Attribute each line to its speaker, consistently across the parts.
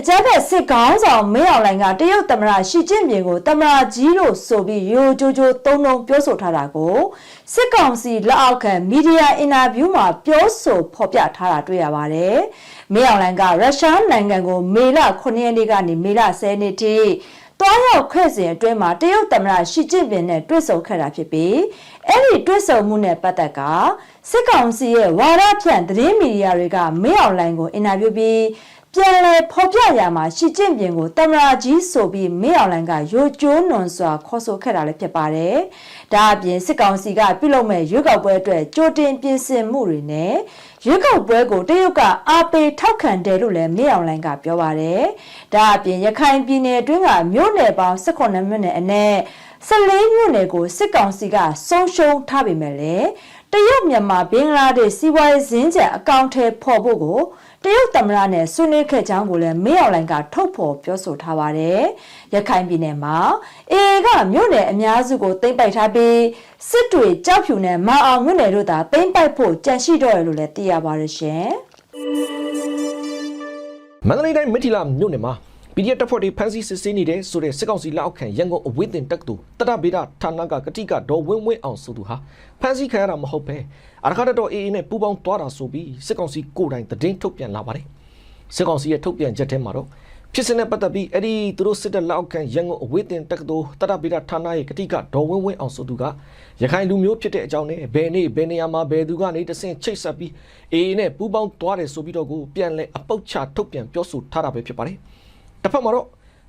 Speaker 1: အကြမ်းဖက်စစ်ကောင်းဆောင်မင်းအောင်လှိုင်ကတရုတ်သမ္မတရှီကျင့်ပြင်ကိုသမ္မတကြီးလို့ဆိုပြီးရိုးကြိုးကြိုးသုံးလုံးပြောဆိုထားတာကိုစစ်ကောင်စီလက်အောက်ခံမီဒီယာအင်တာဗျူးမှာပြောဆိုဖော်ပြထားတာတွေ့ရပါတယ်။မင်းအောင်လှိုင်ကရုရှားနိုင်ငံကိုမေလ9ရက်နေ့ကနေမေလ10ရက်နေ့ထိတွားရောက်ခွဲ့စဉ်အတွင်းမှာတရုတ်သမ္မတရှီကျင့်ပင်နဲ့တွေ့ဆုံခဲ့တာဖြစ်ပြီးအဲ့ဒီတွေ့ဆုံမှုနဲ့ပတ်သက်ကစစ်ကောင်စီရဲ့ဝါဒဖြန့်သတင်းမီဒီယာတွေကမင်းအောင်လှိုင်ကိုအင်တာဗျူးပြီး ပြန်လည်ဖော်ပြရမှာရှီကျင့်ပြင်ကိုတမရာကြီးဆိုပြီးမင်းအောင်လှိုင်ကရိုကျိုးနွန်စွာခေါ်ဆိုခဲ့တာလည်းဖြစ်ပါတယ်။ဒါအပြင်စစ်ကောင်စီကပြုလုပ်မဲ့ရွေးကောက်ပွဲအတွက်ကြိုတင်ပြင်ဆင်မှုတွေနဲ့ရွေးကောက်ပွဲကိုတရုတ်ကအားပေးထောက်ခံတယ်လို့လည်းမင်းအောင်လှိုင်ကပြောပါတယ်။ဒါအပြင်ရခိုင်ပြည်နယ်အတွင်းကမြို့နယ်ပေါင်း18မြို့နယ်အနက်14မြို့နယ်ကိုစစ်ကောင်စီကဆုံးရှုံးထားပေမဲ့လည်းတရုတ်မြန်မာဘင်္ဂလားဒေ့ရှ်စီးပွားရေးဇင်းချက်အကောင့်ထဲပေါ်ဖို့ကို တရုတ်သမ္မတနဲ့ဆွေးနွေးခဲ့ကြောင်းကိုလည်းမင်းအောင်လှိုင်ကထုတ်ဖော်ပြောဆိုထားပါတယ်။ရခိုင်ပြည်နယ်မှာအေကမြို့နယ်အများစုကိုသိမ်းပိုက်ထားပြီးစစ်တွေကြောက်ဖြူနဲ့မအောင်မြို့နယ်တို့သာသိမ်းပိုက်ဖို့ကြံရှိတော့တယ်လို့လည်းသိရပါတယ်ရှင်။
Speaker 2: မန္တလေးတိုင်းမထီလာမြို့နယ်မှာ PDF တပ်ဖွဲ့တွေဖမ်းဆီးစစ်ဆေးနေတဲ့ဆိုတဲ့စစ်ကောင်စီလက်အောက်ခံရန်ကုန်အဝေးတင်တက္ကသိုလ်တတဗေဒဌာနကကတိကဒေါ်ဝင်းဝင်းအောင်ဆိုသူဟာဖမ်းဆီးခံရတာမဟုတ်ပဲအရခတ်တော်အေအေနဲ့ပူးပေါင်းသွားတာဆိုပြီးစစ်ကောင်စီကိုယ်တိုင်သတင်းထုတ်ပြန်လာပါတယ်စစ်ကောင်စီရဲ့ထုတ်ပြန်ချက်ထဲမှာတော့ဖြစ်စဉ်နဲ့ပတ်သက်ပြီးအဲ့ဒီသူတို့စစ်တပ်လက်အောက်ခံရန်ကုန်အဝေးတင်တက္ကသိုလ်တတဗေဒဌာနရဲ့ကတိကဒေါ်ဝင်းဝင်းအောင်ဆိုသူကရခိုင်လူမျိုးဖြစ်တဲ့အကြောင်းနဲ့ဘယ်နေ့ဘယ်နေရာမှာဘယ်သူကနေတဆင့်ချိတ်ဆက်ပြီးအေအေနဲ့ပူးပေါင်းသွားတယ်ဆိုပြီးတော့ကိုပြန်လဲအပုတ်ချထုတ်ပြန်ပြောဆိုထားတာပဲဖြစ်ပါတယ် တစ်ဖက်မှာတော့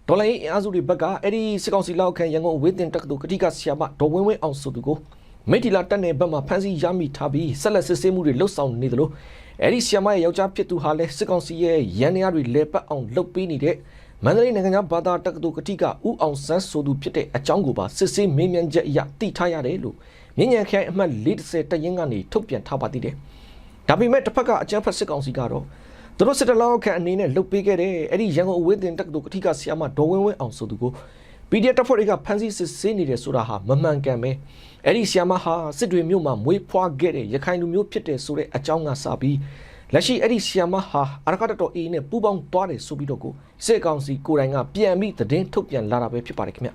Speaker 2: ဒေါ်လာရေးအင်အားစုတွေဘက်ကအဲ့ဒီစစ်ကောင်စီလက်အောက်ခံရန်ကုန်အဝေးတင်တက္ကသိုလ်ကတိကဆရာမဒေါ်ဝင်းဝင်းအောင်ဆိုသူကိုမိထီလာတက်နယ်ဘက်မှာဖမ်းဆီးရမိထားပြီးဆက်လက်စစ်ဆေးမှုတွေလှုပ်ဆောင်နေတယ်လို့အဲ့ဒီဆီယမရဲ့ယောက်ျားဖြစ်သူဟာလည်းစစ်ကောင်စီရဲ့ရန်နေရတွေလဲပတ်အောင်လှုပ်ပေးနေတဲ့မန္တလေးနိုင်ငံသားဘာသာတက္ကသိုလ်ကတိကဦးအောင်ဆန်းဆိုသူဖြစ်တဲ့အကြောင်းကိုပါစစ်ဆေးမေးမြန်းချက်အရသိထားရတယ်လို့မြင်းညံခိုင်အမှတ်40တရင်ကနေထုတ်ပြန်ထားပါသေးတယ်။ဒါပေမဲ့တစ်ဖက်ကအကြမ်းဖက်စစ်ကောင်စီကတော့ သူတို့စစ်တလောက်ခန့်အနေနဲ့လှုပ်ပေးခဲ့တဲ့အဲ့ဒီရန်ကုန်အဝေးတင်တက္ကသိုလ်ကတိကဆီယမဒေါ်ဝင်းဝင်းအောင်ဆိုသူကို PDF တပ်ဖွဲ့တွေကဖမ်းဆီးစစ်ဆေးနေတယ်ဆိုတာဟာမမှန်ကန်ပဲအဲ့ဒီဆီယမဟာစစ်တွေမြို့မှာမွေးဖွားခဲ့တဲ့ရခိုင်လူမျိုးဖြစ်တယ်ဆိုတဲ့အကြောင်းကစပြီးလက်ရှိအဲ့ဒီဆီယမဟာအရကတတော်အေးနဲ့ပူပေါင်းသွားတယ်ဆိုပြီးတော့ကိုစစ်ကောင်စီကိုယ်တိုင်ကပြန်ပြီးသတင်းထုတ်ပြန်လာတာပဲဖြစ်ပါတယ်ခင်ဗျ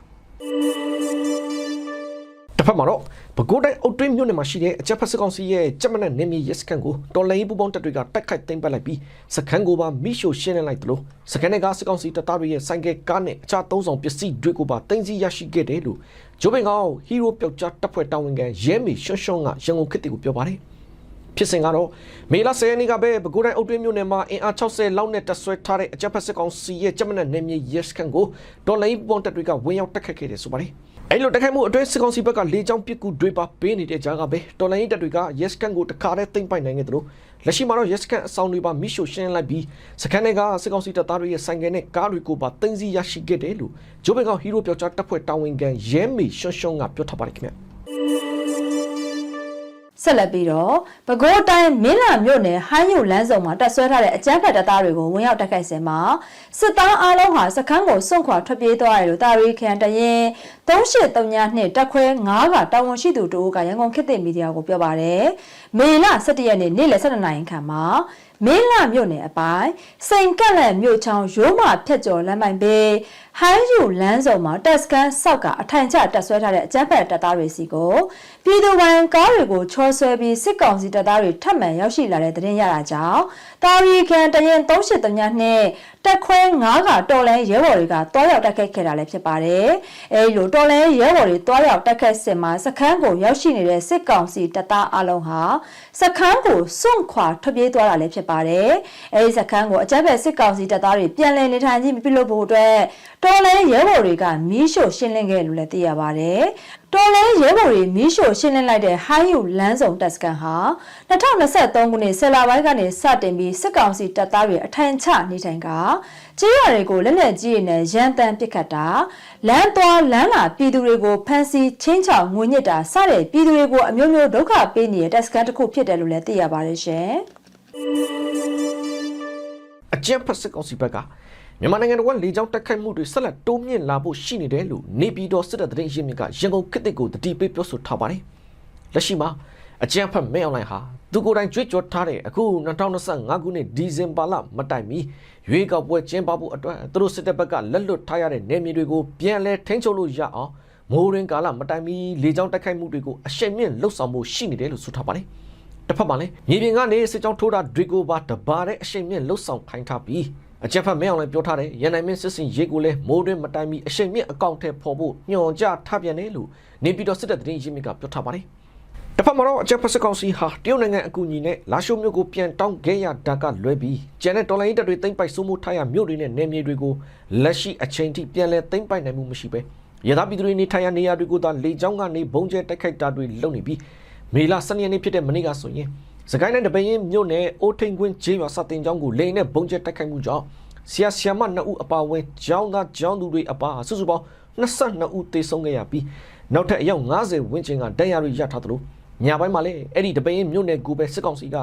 Speaker 2: တစ်ဖက်မှာတော့ပဲခူးတိုင်းအုတ်တွင်းမြို့နယ်မှာရှိတဲ့အကြက်ဖက်စစ်ကောင်စီရဲ့ကြက်မနက်နေမြေရဲစခန်းကိုတော်လိုင်းပူပေါင်းတပ်တွေကတိုက်ခိုက်သိမ်းပိုက်လိုက်ပြီးစခန်းကိုပါမိရှို့ရှင်းလင်းလိုက်သလိုစခန်းကစစ်ကောင်စီတပ်သားတွေရဲ့ဆိုင်ကယ်ကားနဲ့အခြားသုံးဆောင်ပစ္စည်းတွေကိုပါတင်စီရရှိခဲ့တယ်လို့ဂျိုဘင်ကောင်ဟီးရိုးပျောက်ကြားတပ်ဖွဲ့တာဝန်ခံရဲမီရှွန်းရှွန်းကရန်ကုန်ခေတ်တီကိုပြောပါတယ်ဖြစ်စဉ်ကတော့မေလ10ရက်နေ့ကပဲပဲခူးတိုင်းအုတ်တွင်းမြို့နယ်မှာအင်အား60လောက်နဲ့တပ်ဆွဲထားတဲ့အကြက်ဖက်စစ်ကောင်စီရဲ့ကြက်မနက်နေမြေရဲစခန်းကိုတော်လိုင်းပူပေါင်းတပ်တွေကဝင်ရောက်တိုက်ခတ်ခဲ့တယ်ဆိုပါတယ် အဲ့လိုတိုက်ခိုက်မှုအတွင်းစစ်ကောင်စီဘက်ကလေကြောင်းပစ်ကူတွေပါပေးနေတဲ့ကြားကပဲတော်လိုင်းတပ်တွေက yes can ကိုတခါတည်းသိမ့်ပိုက်နိုင်ခဲ့တယ်လို့လက်ရှိမှာတော့ yes can အဆောင်တွေပါမိရှို့ရှင်းလိုက်ပြီးစကန်တွေကစစ်ကောင်စီတပ်သားတွေရဲ့ဆိုင်ကယ်နဲ့ကားတွေကိုပါတင်စီရရှိခဲ့တယ်လို့ဂျိုဘင်ကောင်ဟီးရိုးပြောကြားတပ်ဖွဲ့တာဝန်ခံရဲမေရှွန်းရှွန်းကပြောထားပါတယ်ခင်ဗျ
Speaker 1: ဆက်လက်ပြီးတော့ပဲခူးတိုင်းမင်းလာမြို့နယ်ဟိုင်းယုလမ်းစုံမှာတက်ဆွဲထားတဲ့အကြမ်းဖက်တပ်သားတွေကိုဝင်ရောက်တိုက်ခိုက်စဉ်မှာစစ်သားအလုံးဟာစခန်းကိုစွန့်ခွာထွက်ပြေးသွားတယ်လို့တာရီခန်တရင်3832နှစ်တက်ခွဲ9ကတာဝန်ရှိသူတို့ကရန်ကုန်ခေတ်သစ်မီဒီယာကိုပြောပါတယ်မေလ17ရက်နေ့နေ့လယ်12နာရီခန့်မှာမင်းလာမြို့နယ်အပိုင်းစိန်ကက်လက်မြို့ချောင်းရိုးမဖြတ်ကျော်လမ်းမိုင်ဘေးဟိုင်းယူလမ်းစုံမှာတက်စကန်ဆောက်ကအထိုင်ချတက်ဆွဲထားတဲ့အကြမ်းဖက်တပ်သားတွေစီကို ပြည်သူပိုင်ကားတွေကိုချောဆွဲပြီးစစ်ကောင်စီတပ်သားတွေထပ်မံရောက်ရှိလာတဲ့သတင်းရတာကြောင့်တာရီခန်တရင်3832နှစ်တက်ခွဲ9ကတော်လဲရဲဘော်တွေကတွားရောက်တက်ခတ်ခဲ့တာလည်းဖြစ်ပါတယ်။အဲဒီလိုတော်လဲရဲဘော်တွေတွားရောက်တက်ခတ်စင်မှာစခန်းကိုရောက်ရှိနေတဲ့စစ်ကောင်စီတပ်သားအလုံးဟာစခန်းကိုစွန့်ခွာထွက်ပြေးသွားတာလည်းဖြစ်ပါတယ်။အဲဒီစခန်းကိုအကြမ်းဖက်စစ်ကောင်စီတပ်သားတွေပြန်လည်နေထိုင်ခြင်းမပြုလုပ်ဖို့အတွက်တော်လဲရဲဘော်တွေကမီးရှို့ရှင်းလင်းခဲ့လို့လည်းသိရပါတယ်။ တော်လဲရဲဘော်တွေမီးရှို့ရှင်းလင်းလိုက်တဲ့ဟိုင်းယူလမ်းစုံတပ်စကန်ဟာ2023ခုနှစ်ဆယ်လပိုင်းကနေစတင်ပြီးစစ်ကောင်စီတပ်သားတွေအထိုင်ချနေထိုင်ကကြေးရတွေကိုလက်လက်ကြီးတွေနဲ့ရန်တမ်းပစ်ခတ်တာလမ်းသွားလမ်းလာပြည်သူတွေကိုဖမ်းဆီးချင်းချောင်ငွေညစ်တာစတဲ့ပြည်သူတွေကိုအမျိုးမျိုးဒုက္ခပေးနေတဲ့တပ်စကန်တစ်ခုဖြစ်တယ်လို့လည်းသိရပါတယ်ရှင်။
Speaker 2: အကြမ်းဖက်စစ်ကောင်စီဘက်က မြန်မာနိုင်ငံတော်ကလေကြောင်းတိုက်ခိုက်မှုတွေဆက်လက်တိုးမြင့်လာဖို့ရှိနေတယ်လို့နေပြည်တော်စစ်တပ်သတင်းရင်းမြစ်ကရန်ကုန်ခေတ်သစ်ကိုတတိပေးပြောဆိုထားပါတယ်။လက်ရှိမှာအကြမ်းဖက်မဲအွန်လိုင်းဟာသူကိုယ်တိုင်ကြွေးကြော်ထားတဲ့အခု2025ခုနှစ်ဒီဇင်ဘာလမတိုင်မီရွေးကောက်ပွဲကျင်းပဖို့အတွက်သူတို့စစ်တပ်ဘက်ကလက်လွတ်ထားရတဲ့နေမြေတွေကိုပြန်လဲထိန်းချုပ်လို့ရအောင်မိုးရင်းကာလမတိုင်မီလေကြောင်းတိုက်ခိုက်မှုတွေကိုအရှိန်မြင့်လှုပ်ဆောင်မှုရှိနေတယ်လို့ဆိုထားပါတယ်။တစ်ဖက်မှာလည်းမြေပြင်ကနေစစ်ကြောင်းထိုးတာတွေကိုပါတပါတဲ့အရှိန်မြင့်လှုပ်ဆောင်ခိုင်းထားပြီး အကြက်ဖက်မဲအောင်လည်းပြောထားတယ်ရန်နိုင်မင်းစစ်စင်ရေးကိုလည်းမိုးရင်းမတိုင်မီအရှိန်မြင့်အကောင့်ထဲပေါ်ဖို့ညွှန်ကြားထားပြန်တယ်လို့နေပြည်တော်စစ်တပ်သတင်းရင်းမြစ်ကပြောထားပါတယ်။တစ်ဖက်မှာတော့အကြက်ဖက်စစ်ကောင်စီဟာတရုတ်နိုင်ငံအကူအညီနဲ့လာရှိုးမြို့ကိုပြန်တောင်းခဲ့ရတာကလွဲပြီးကျန်တဲ့တော်လိုင်းတပ်တွေသိမ့်ပိုက်စိုးမိုးထားရမြို့တွေနဲ့နယ်မြေတွေကိုလက်ရှိအချိန်ထိပြန်လည်သိမ့်ပိုက်နိုင်မှုမရှိပဲရသပြည်သူတွေနေထိုင်ရနေရာတွေကိုသာလေကြောင်းကနေဘုံကျဲတိုက်ခိုက်တာတွေလုပ်နေပြီးမေလ12ရက်နေ့ဖြစ်တဲ့မနေ့ကဆိုရင် စကိုင်းတိုင်းတပင်းမြို့နယ်အိုးထိန်ကွင်းဂျေးရွာစတင်ကျောင်းကိုလေနဲ့ဘုံကျဲတိုက်ခိုက်မှုကြောင့်ဆရာဆရာမ2ဦးအပါအဝင်ကျောင်းသားကျောင်းသူတွေအပါစုစုပေါင်း22ဦးသေဆုံးခဲ့ရပြီးနောက်ထပ်အယောက်90ဝန်းကျင်ကဒဏ်ရာတွေရထားသလိုညပိုင်းမှာလည်းအဲ့ဒီတပင်းမြို့နယ်ကိုပဲစစ်ကောင်စီက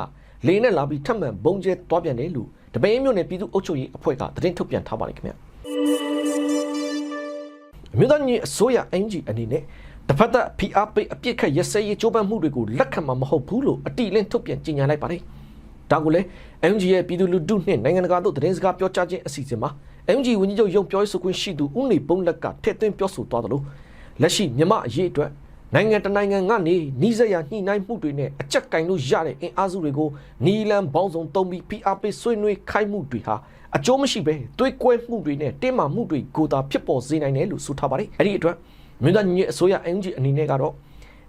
Speaker 2: လေနဲ့လာပြီးထပ်မံဘုံကျဲသွားပြန်တယ်လို့တပင်းမြို့နယ်ပြည်သူ့အုပ်ချုပ်ရေးအဖွဲ့ကသတင်းထုတ်ပြန်ထားပါတယ်ခင်ဗျအမျိုးသားညီအစိုးရအင်ဂျီအနေနဲ့ တစ်ဖက်သက် PRP အပြစ်ခတ်ရစဲရေးကြိုးပမ်းမှုတွေကိုလက်ခံမှာမဟုတ်ဘူးလို့အတိအလင်းထုတ်ပြန်ကြေညာလိုက်ပါတယ်ဒါကိုလည်း MG ရဲ့ပြည်သူလူထုနှင့်နိုင်ငံတကာတို့သတင်းစကားပြောကြားခြင်းအစီအစဉ်မှာ MG ဝန်ကြီးချုပ်ရုံပြောရေးဆိုခွင့်ရှိသူဦးနေပုံလက်ကထည့်သွင်းပြောဆိုသွားတယ်လို့လက်ရှိမြမအရေးအတွက်နိုင်ငံတနိုင်ငံကနေနီးစပ်ရာညှိနှိုင်းမှုတွေနဲ့အကြက်ကင်လို့ရတဲ့အင်အားစုတွေကိုနီလန်ပေါင်းစုံတုံးပြီး PRP ဆွေးနွေးခိုင်းမှုတွေဟာအကျိုးမရှိပဲတွေးကွဲမှုတွေနဲ့တင်းမာမှုတွေကိုသာဖြစ်ပေါ်စေနိုင်တယ်လို့ဆိုထားပါတယ်။အဲ့ဒီအတွက် မြို့သားညီညွတ်အစိုးရ NG အနေနဲ့ကတော့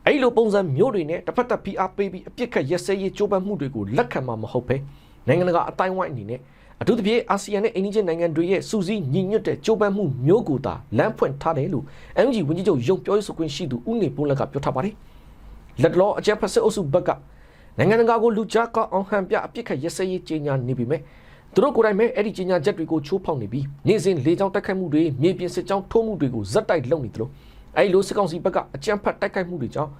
Speaker 2: အဲ့လိုပုံစံမျိုးတွေနဲ့တစ်ဖက်သက် PRP ပြီးအပြစ်ခတ်ရက်စဲရေးကြိုးပမ်းမှုတွေကိုလက်ခံမှာမဟုတ်ပဲနိုင်ငံတကာအတိုင်းဝိုင်းအနေနဲ့အထူးသဖြင့်အာဆီယံနဲ့အိန္ဒိယနိုင်ငံတွေရဲ့စူးစီးညီညွတ်တဲ့ကြိုးပမ်းမှုမျိုးကိုသာလမ်းဖွင့်ထားတယ်လို့ MG ဝန်ကြီးချုပ်ရုံပြောရေးဆိုခွင့်ရှိသူဦးနေပုံလက်ကပြောထားပါတယ်။လက်တော်အကြက်ဖက်စစ်အုပ်စုဘက်ကနိုင်ငံတကာကိုလူကြားကောင်းအောင်ဟန်ပြအပြစ်ခတ်ရစရေးကြေညာနေပြီမဲ့သူတို့ကိုယ်တိုင်ပဲအဲ့ဒီကြေညာချက်တွေကိုချိုးဖောက်နေပြီးနေ့စဉ်လေကြောင်းတိုက်ခိုက်မှုတွေမြေပြင်စစ်ကြောင်းထိုးမှုတွေကိုဇက်တိုက်လုပ်နေသလို အဲ့လိုစစ်ကောင်စီဘက်ကအကြမ်းဖက်တိုက်ခိုက်မှုတွေကြောင့်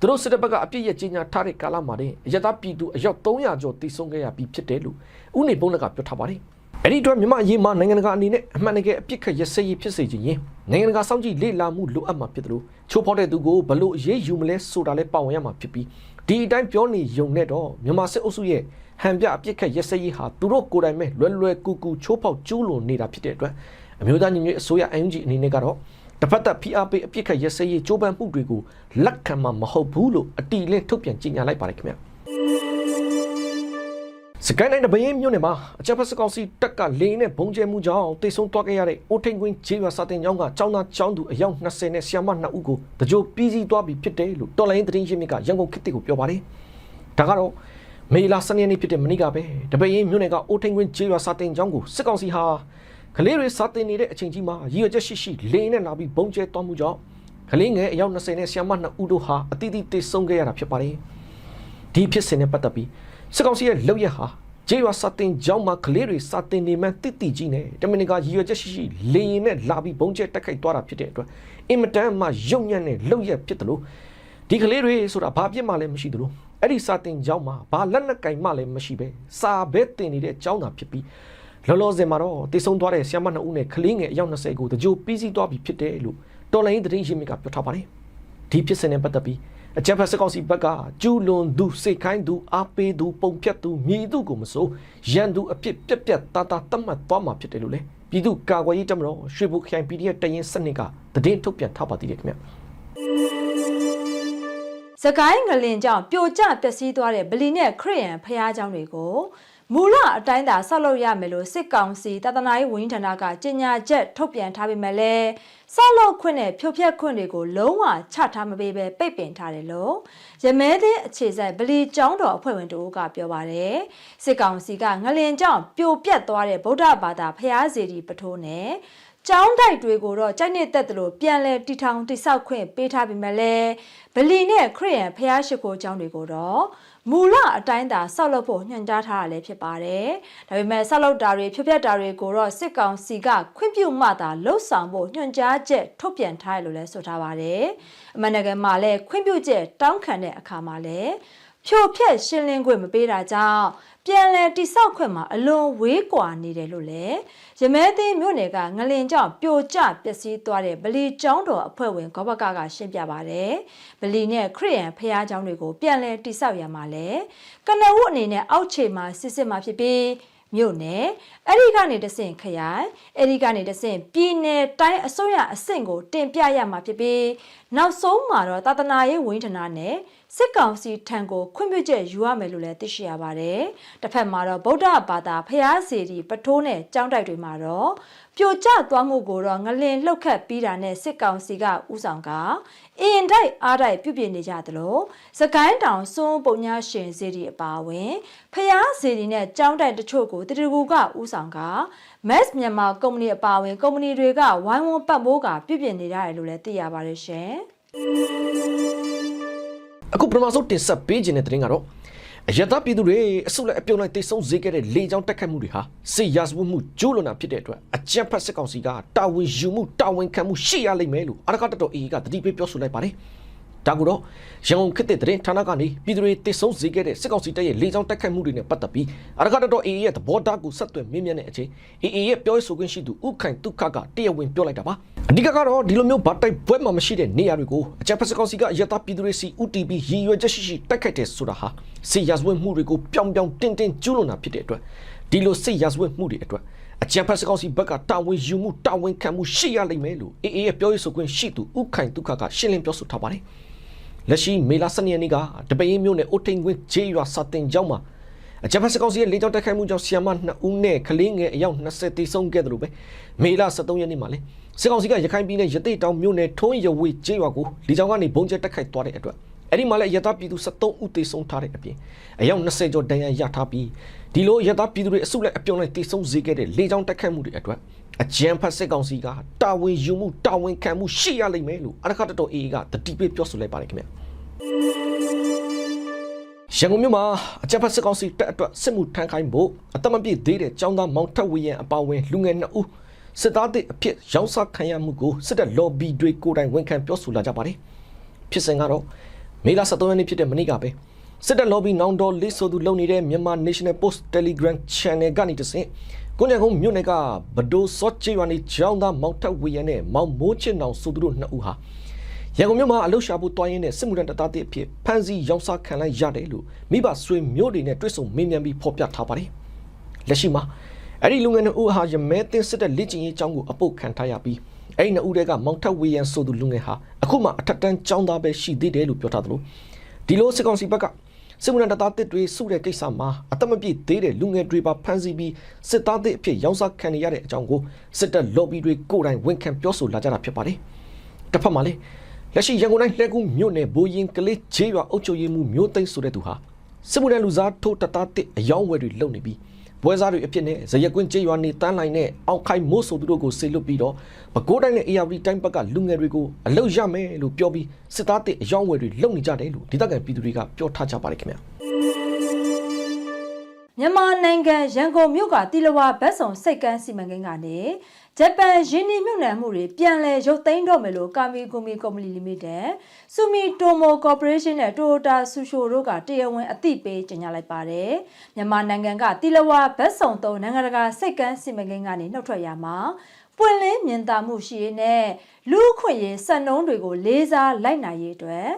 Speaker 2: သူတို့စစ်တပ်ဘက်ကအပြစ်ရကြေညာထားတဲ့ကာလမှာတင်အရသာပြည်သူအယောက်300ကျော်တိစုံခဲ့ရပြီးဖြစ်တယ်လို့ဦးနေပုံလက်ကပြောထားပါတယ်။အဲ့ဒီအတွက်မြန်မာအရေးမှာနိုင်ငံတကာအနေနဲ့အမှန်တကယ်အပြစ်ခတ်ရစရေးဖြစ်စေချင်ရင်နိုင်ငံတကာစောင့်ကြည့်လေ့လာမှုလိုအပ်မှာဖြစ်တယ်လို့ချိုးဖောက်တဲ့သူကိုဘလို့အရေးယူမလဲဆိုတာလဲပါဝင်ရမှာဖြစ်ပြီးဒီအတိုင်းပြောနေယုံနဲ့တော့မြန်မာစစ်အုပ်စုရဲ့ဟန်ပြအပြစ်ခတ်ရစရေးဟာသူတို့ကိုယ်တိုင်ပဲလွယ်လွယ်ကူကူချိုးဖောက်ကျူးလွန်နေတာဖြစ်တဲ့အတွက်အမျိုးသားညီညွတ်အစိုးရ NUG အနေနဲ့ကတော့ တစ်ဖက်သက် PRP အပြစ်ခတ်ရစရေးကြိုးပမ်းမှုတွေကိုလက်ခံမှာမဟုတ်ဘူးလို့အတီလင်းထုတ်ပြန်ကြေညာလိုက်ပါတယ်ခင်ဗျာစကိုင်းတိုင်းတပင်းမြို့နယ်မှာအကြပ်ဖက်စကောင်စီတက်ကလေနဲ့ဘုံကျဲမှုကြောင့်တိတ်ဆုံးသွားခဲ့ရတဲ့အိုထိန်ကွင်းဂျေးရွာစာတင်ကျောင်းကကျောင်းသားကျောင်းသူအယောက်20နဲ့ဆရာမ2ဦးကိုတကြိုပြီးစီးသွားပြီးဖြစ်တယ်လို့တော်လိုင်းသတင်းရင်းမြစ်ကရန်ကုန်ခေတ်ကိုပြောပါတယ်ဒါကတော့မေလာစနေနေ့ဖြစ်တဲ့မနေ့ကပဲတပင်းမြို့နယ်ကအိုထိန်ကွင်းဂျေးရွာစာတင်ကျောင်းကိုစစ်ကောင်စီဟာ ကလေးတွေစာတင်နေတဲ့အချိန်ကြီးမှာရည်ရွယ်ချက်ရှိရှိလေနဲ့လာပြီးဘုံကျဲသွားမှုကြောင့်ကလေးငယ်အယောက်20နဲ့ဆရာမ2ဦးတို့ဟာအတိအသီးတိတ်ဆုံးခဲ့ရတာဖြစ်ပါတယ်ဒီဖြစ်စဉ်နဲ့ပတ်သက်ပြီးစစ်ကောင်စီရဲ့လုပ်ရက်ဟာကျေးရွာစာတင်ကျောင်းမှာကလေးတွေစာတင်နေမှန်းတိတိကြီးနဲ့တမင်တကာရည်ရွယ်ချက်ရှိရှိလေရင်နဲ့လာပြီးဘုံကျဲတက်ခိုက်သွားတာဖြစ်တဲ့အတွက်အင်မတန်မှရုံညံ့တဲ့လုပ်ရက်ဖြစ်တယ်လို့ဒီကလေးတွေဆိုတာဘာပြစ်မှလည်းမရှိသလိုအဲ့ဒီစာတင်ကျောင်းမှာဘာလက်နက်ကင်မှလည်းမရှိပဲစာပဲတင်နေတဲ့ကျောင်းသာဖြစ်ပြီး လောလောဆယ်မှာတော့တည်ဆုံသွားတဲ့ဆ iam မ2ဦးနဲ့ကလေးငယ်အယောက်20ကိုတကြိုပြီးစီးသွားပြီဖြစ်တယ်လို့တော်လိုင်းသတင်းရင်းမြစ်ကပြောထားပါတယ်ဒီဖြစ်စဉ်နဲ့ပတ်သက်ပြီးအကြံဖက်စကောက်စီဘက်ကကျူးလွန်သူစိတ်ခိုင်းသူအားပေးသူပုံဖြတ်သူမြည်သူကိုမစိုးရန်သူအဖြစ်ပြက်ပြက်တာတာတတ်မှတ်သွားမှာဖြစ်တယ်လို့လေပြည်သူကာကွယ်ရေးတပ်မတော်ရွှေဘုခိုင် PDF တရင်စနစ်ကတည်င်းထုတ်ပြန်ထားပါသေးတယ်ခင်ဗျ
Speaker 1: စကိုင်းငလင်ကြောင့်ပြိုကျပျက်စီးသွားတဲ့ဗလီနဲ့ခရစ်ယာန်ဖျားเจ้าတွေကို မူလအတိုင်းသာဆောက်လုပ်ရမယ်လို့စစ်ကောင်စီတသနာရေးဝန်ကြီးဌာနကကြေညာချက်ထုတ်ပြန်ထားပေမဲ့လည်းဆောက်လုပ်ခွင့်နဲ့ဖြိုဖျက်ခွင့်တွေကိုလုံးဝချထားမပေးဘဲပိတ်ပင်ထားတယ်လို့ရမဲသေးအခြေစိုက်ဗလီကျောင်းတော်အဖွဲ့ဝင်တို့ကပြောပါတယ်စစ်ကောင်စီကငလင်ကြောင့်ပြိုပြက်သွားတဲ့ဗုဒ္ဓဘာသာဖျားစီတီပထိုးနဲ့ကျောင်းတိုက်တွေကိုတော့ကြိုက်နေတက်တယ်လို့ပြန်လဲတီထောင်တိဆောက်ခွင့်ပေးထားပေမဲ့လည်းဗလီနဲ့ခရစ်ယာန်ဖျားရှိခိုးကျောင်းတွေကိုတော့ မူလအတိုင်းသာဆောက်လုပ်ဖို့ညွှန်ကြားထားတာလည်းဖြစ်ပါတယ်။ဒါပေမဲ့ဆောက်လုပ်တာတွေဖြိုဖျက်တာတွေကိုတော့စစ်ကောင်စီကခွင့်ပြုမှသာလှုပ်ဆောင်ဖို့ညွှန်ကြားချက်ထုတ်ပြန်ထားတယ်လို့လည်းဆိုထားပါတယ်။အမှန်တကယ်မှာလည်းခွင့်ပြုချက်တောင်းခံတဲ့အခါမှာလည်းဖြိုဖျက်ရှင်းလင်းခွင့်မပေးတာကြောင့် ပြန်လည်တိဆောက်ခွင့်မှာအလွန်ဝေးကွာနေတယ်လို့လည်းရမဲသိမ်းမြို့နယ်ကငလင်ကြောင့်ပြိုကျပျက်စီးသွားတဲ့ဗလီကျောင်းတော်အဖွဲ့ဝင်ဂောဘကကရှင်းပြပါတယ်။ဗလီနဲ့ခရစ်ယာန်ဖျားကျောင်းတွေကိုပြန်လည်တိဆောက်ရမှာလဲကနဝုအနေနဲ့အောက်ခြေမှာစစ်စစ်မှာဖြစ်ပြီးမြို့နယ်အဲ့ဒီကနေတဆင့်ခရိုင်အဲ့ဒီကနေတဆင့်ပြည်နယ်တိုင်းအစိုးရအဆင့်ကိုတင်ပြရမှာဖြစ်ပြီးနောက်ဆုံးမှာတော့သာသနာရေးဝန်ထမ်းနဲ့ စစ်ကောင်စီထံကိုခွင့်ပြုချက်ယူရမယ်လို့လည်းသိရှိရပါတယ်။တစ်ဖက်မှာတော့ဗုဒ္ဓဘာသာဖျားစီတီပထိုးနဲ့ကျောင်းတိုက်တွေမှာတော့ပြိုကျသွားမှုကိုတော့ငလင်လှုပ်ခတ်ပြီးတာနဲ့စစ်ကောင်စီကဥဆောင်ကအင်တိုက်အားတိုက်ပြုပြင်နေကြသလိုစကိုင်းတောင်စွန်းပုံညာရှင်စီတီအပါအဝင်ဖျားစီတီနဲ့ကျောင်းတိုက်တချို့ကိုတတူကူကဥဆောင်က Mass မြန်မာကုမ္ပဏီအပါအဝင်ကုမ္ပဏီတွေကဝိုင်းဝန်းပတ်မိုးကပြုပြင်နေရတယ်လို့လည်းသိရပါတယ်ရှင်။
Speaker 2: အခုပထမဆုံးတင်ဆက်ပေးခြင်းတဲ့တင်ကတော့အယက်သားပြည်သူတွေအစုလိုက်အပြုံလိုက်တိတ်ဆုံးစေခဲ့တဲ့လေကြောင်းတက်ခတ်မှုတွေဟာစစ်ရာဇဝတ်မှုကျူးလွန်တာဖြစ်တဲ့အတွက်အကြမ်းဖက်စစ်ကောင်စီကတာဝန်ယူမှုတာဝန်ခံမှုရှိရလိမ့်မယ်လို့အရကတတော်အေကတတိပေးပြောဆိုလိုက်ပါတယ် ဒါကူတော့ရန်ကုန်ခေတ်တဲ့သတင်းဌာနကနေပြည်သူတွေတိတ်ဆုံးစေခဲ့တဲ့စစ်ကောင်စီတပ်ရဲ့လေကြောင်းတက်ခတ်မှုတွေနဲ့ပတ်သက်ပြီးအရကတတော်အေရဲ့သဘောထားကိုဆက်သွယ်မြင်းမြန်းတဲ့အချိန်အေရဲ့ပြောရေးဆိုခွင့်ရှိသူဥခိုင်တုခကတရားဝင်ပြောလိုက်တာပါအဓိကကတော့ဒီလိုမျိုးဗတ်တိုက်ပွဲမှာမရှိတဲ့နေရာတွေကိုအကြမ်းဖက်စစ်ကောင်စီကအယက်သားပြည်သူတွေစီ UTP ရည်ရွယ်ချက်ရှိရှိတိုက်ခိုက်တဲ့ဆိုတာဟာစစ်ရာဇဝတ်မှုတွေကိုပြောင်ပြောင်တင်းတင်းကျူးလွန်တာဖြစ်တဲ့အတွက်ဒီလိုစစ်ရာဇဝတ်မှုတွေအတွက်အကြံဖက်စကောင်စီဘက်ကတာဝန်ယူမှုတာဝန်ခံမှုရှိရလိမ့်မယ်လို့အေအေရဲ့ပြောရေးဆိုခွင့်ရှိသူဥခိုင်ဒုက္ခကရှင်းလင်းပြောဆိုထားပါတယ်။ လက်ရှိမေလာ12ရက်နေ့ကတပင်းမြို့နယ်အိုထိန်ကွင်းဂျေးရွာစာတင်ကျောင်းမှာအကြံဖက်စကောင်စီရဲ့လေကြောင်းတိုက်ခိုက်မှုကြောင့်ဆီယမ2ဦးနဲ့ကလေးငယ်အယောက်20တိဆုံးခဲ့တယ်လို့ပဲမေလာ13ရက်နေ့မှာလေစစ်ကောင်စီကရခိုင်ပြည်နယ်ရသိတောင်မြို့နယ်ထုံးရဝေးဂျေးရွာကိုလေကြောင်းကနေဘုံကျဲတိုက်ခိုက်သွားတဲ့အတွက်အဲ့ဒီမှာလည်းရတာပြည်သူ73ဦးသေဆုံးထားတဲ့အပြင်အယောက်20ကျော်ဒဏ်ရာရထားပြီးဒီလိုရတာပြည်သူတွေအစုလိုက်အပြုံလိုက်သေဆုံးစေခဲ့တဲ့လေကြောင်းတိုက်ခိုက်မှုတွေအတွက် အကြံဖတ်စစ်ကောင်စီကတာဝန်ယူမှုတာဝန်ခံမှုရှိရလိမ့်မယ်လို့အရခတတော်အေကတတိပေးပြောဆိုလိုက်ပါတယ်ခင်ဗျာရန်ကုန်မြို့မှာအကြံဖတ်စစ်ကောင်စီတပ်အတွက်စစ်မှုထမ်းခိုင်းဖို့အတမပြည့်သေးတဲ့ចောင်းသားမောင်ထက်ဝေရန်အပါအဝင်လူငယ်2ဦးစစ်သားတွေအဖြစ်ရောင်းစားခံရမှုကိုစစ်တပ် lobby တွေကိုယ်တိုင်ဝန်ခံပြောဆိုလာကြပါတယ်ဖြစ်စဉ်ကတော့မေလ23ရက်နေ့ဖြစ်တဲ့မနေ့ကပဲစစ်တပ် lobby နောင်တော်လေးဆိုသူလုပ်နေတဲ့မြန်မာ National Post Telegram Channel ကနေတဆင့် ကိုညကုန်းမြို့နယ်ကဘဒိုစော့ချေဝါနီကျောင်းသားမောင်ထက်ဝေရန်နဲ့မောင်မိုးချစ်နောင်ဆိုသူတို့နှစ်ဦးဟာရန်ကုန်မြို့မှာအလုရှာဖို့တွားရင်းနဲ့စစ်မှုထမ်းတပ်သားတွေအဖြစ်ဖမ်းဆီးရောင်းစားခံလိုက်ရတယ်လို့မိဘဆွေမျိုးတွေနဲ့တွေ့ဆုံမေးမြန်းပြီးဖော်ပြထားပါတယ်လက်ရှိမှာအဲ့ဒီလူငယ်နှစ်ဦးဟာရမဲတင်စစ်တဲ့လက်ကျင်ရေးကျောင်းကိုအပုတ်ခံထားရပြီးအဲ့ဒီနှစ်ဦးတွေကမောင်ထက်ဝေရန်ဆိုသူလူငယ်ဟာအခုမှအထက်တန်းကျောင်းသားပဲရှိသေးတယ်လို့ပြောထားသလိုဒီလိုစစ်ကောင်စီဘက်က စစ်မှုထမ်းတပ်သားတစ်တွေစုတဲ့ကိစ္စမှာအသက်မပြည့်သေးတဲ့လူငယ်တွေပါဖမ်းဆီးပြီးစစ်သားတွေအဖြစ်ရောင်းစားခံနေရတဲ့အကြောင်းကိုစစ်တပ် lobby တွေကိုယ်တိုင်ဝန်ခံပြောဆိုလာကြတာဖြစ်ပါတယ်တစ်ဖက်မှာလည်းလက်ရှိရန်ကုန်တိုင်းလှဲကူးမြို့နယ်ဘိုးရင်ကလေးဂျေးရွာအုပ်ချုပ်ရေးမှူးမျိုးသိန်းဆိုတဲ့သူဟာစစ်မှုထမ်းလူစားထိုးတပ်သားတစ်အယောင်းဝယ်တွေလုပ်နေပြီး ပွဲစားတွေအဖြစ်နဲ့ဇရက်ကွင်းကျေးရွာနေတန်းလိုက်နဲ့အောင်ခိုင်မိုးဆိုသူတို့ကိုဆေလွတ်ပြီးတော့ပဲခူးတိုင်းနဲ့ ARD တိုင်းဘက်ကလူငယ်တွေကိုအလုတ်ရမယ်လို့ပြောပြီးစစ်သားတစ်အယောင်းဝယ်တွေလုပ်နေကြတယ်လို့ဒေသခံပြည်သူတွေကပြောထားကြပါတယ်ခင်ဗျာ
Speaker 1: မြန်မာနိုင်ငံရန်ကုန်မြို့ကတီလဝါဘတ်ဆောင်စိတ်ကန်းစီမံကိန်းကနေ ဂျပန်ယင်းနှမြုပ်နှံမှုတွေပြန်လည်ရုပ်သိမ်းတော့မယ်လို့ကာမီဂူမီကုမ္ပဏီလီမိတက်ဆူမီတိုမိုကော်ပိုရေးရှင်းနဲ့တိုယိုတာဆူရှိုတို့ကတရားဝင်အသိပေးကြေညာလိုက်ပါတယ်မြန်မာနိုင်ငံကတီလဝါဘတ်ဆောင်သုံးနိုင်ငံတကာစိတ်ကန်းစီမံကိန်းကနေနှုတ်ထွက်ရမှာပွင့်လင်းမြင်သာမှုရှိရေးနဲ့လူအခွင့်ရေးစံနှုန်းတွေကိုလေးစားလိုက်နိုင်ရေးအတွက်